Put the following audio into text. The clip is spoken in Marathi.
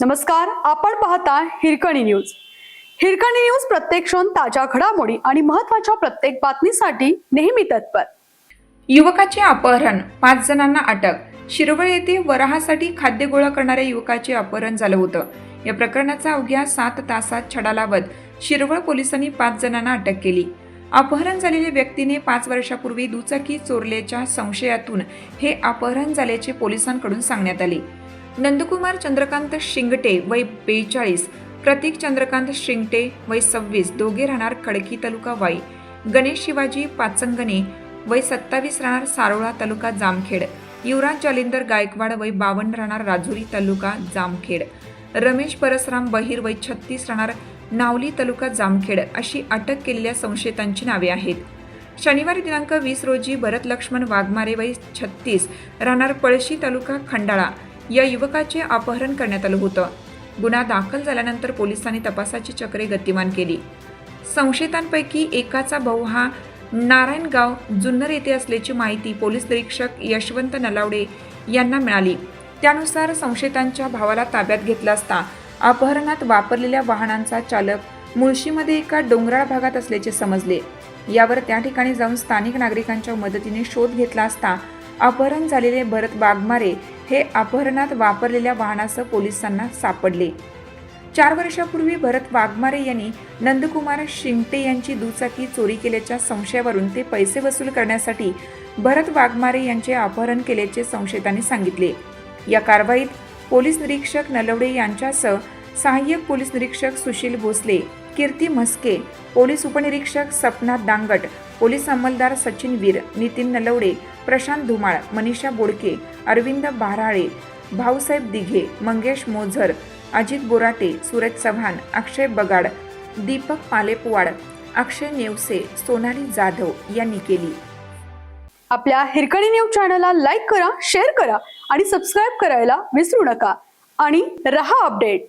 नमस्कार आपण पाहता हिरकणी न्यूज. हिरकणी न्यूज प्रत्येक क्षण ताज्या घडामोडी आणि महत्त्वाच्या प्रत्येक बातमीसाठी नेहमी तत्पर. युवकाचे अपहरण पाच जणांना अटक शिरवळ येथे वराहासाठी खाद्य गोळा करणाऱ्या युवकाचे अपहरण झालं होतं. या प्रकरणाचा अवघ्या सात तासात छडा लावत शिरवळ पोलिसांनी पाच जणांना अटक केली. अपहरण झालेल्या व्यक्तीने पाच वर्षापूर्वी दुचाकी चोरल्याच्या संशयातून हे अपहरण झाल्याचे पोलिसांकडून सांगण्यात आले. नंदकुमार चंद्रकांत शिंगटे वय बेचाळीस प्रतीक चंद्रकांत शिंगटे वय सव्वीस दोघे राहणार खडकी तालुका वाई गणेश शिवाजी पाचंगणे वय सत्तावीस राहणार सारोळा तालुका जामखेड. युवराज जालिंदर गायकवाड वय बावन्न राहणार राजुरी तालुका जामखेड. रमेश परसराम बहिर वय छत्तीस राहणार नावली तालुका जामखेड अशी अटक केलेल्या संशयितांची नावे आहेत. शनिवारी दिनांक वीस रोजी भरत लक्ष्मण वाघमारे वय छत्तीस राहणार पळशी तालुका खंडाळा या युवकाचे अपहरण करण्यात आलं होतं. गुन्हा दाखल झाल्यानंतर पोलिसांनी तपासाची चक्रे गतिमान केली. संशयितांपैकी एकाचा भाऊ हा नारायणगाव जुन्नर येथे असल्याची माहिती पोलीस निरीक्षक यशवंत नलावडे यांना मिळाली. त्यानुसार संशयितांच्या भावाला ताब्यात घेतला असता अपहरणात वापरलेल्या वाहनांचा चालक मुळशीमध्ये एका डोंगराळ भागात असल्याचे समजले. यावर त्या ठिकाणी जाऊन स्थानिक नागरिकांच्या मदतीने शोध घेतला असता अपहरण झालेले भरत बागमारे हे अपहरणात वापरलेल्या वाहनासह पोलिसांना सापडले. चार वर्षापूर्वी भरत वाघमारे यांनी नंदकुमार शिंगटे यांची दुचाकी चोरी केल्याच्या संशयावरून ते पैसे वसूल करण्यासाठी भरत वाघमारे यांचे अपहरण केल्याचे संशयितांनी सांगितले. या कारवाईत पोलीस निरीक्षक नलवडे यांच्यासह सहाय्यक पोलीस निरीक्षक सुशील भोसले कीर्ती म्हस्के पोलीस उपनिरीक्षक सपना दांगट पोलीस अंमलदार सचिन वीर नितीन नलवडे प्रशांत धुमाळ मनीषा बोडके अरविंद बाराळे भाऊसाहेब दिघे मंगेश मोझर अजित बोराटे सूरज चव्हाण अक्षय बगाड दीपक पालेपवाड अक्षय नेवसे सोनाली जाधव यांनी केली. आपल्या हिरकणी न्यूज चॅनलला लाईक करा शेअर करा आणि सबस्क्राईब करायला विसरू नका. आणि रहा अपडेट.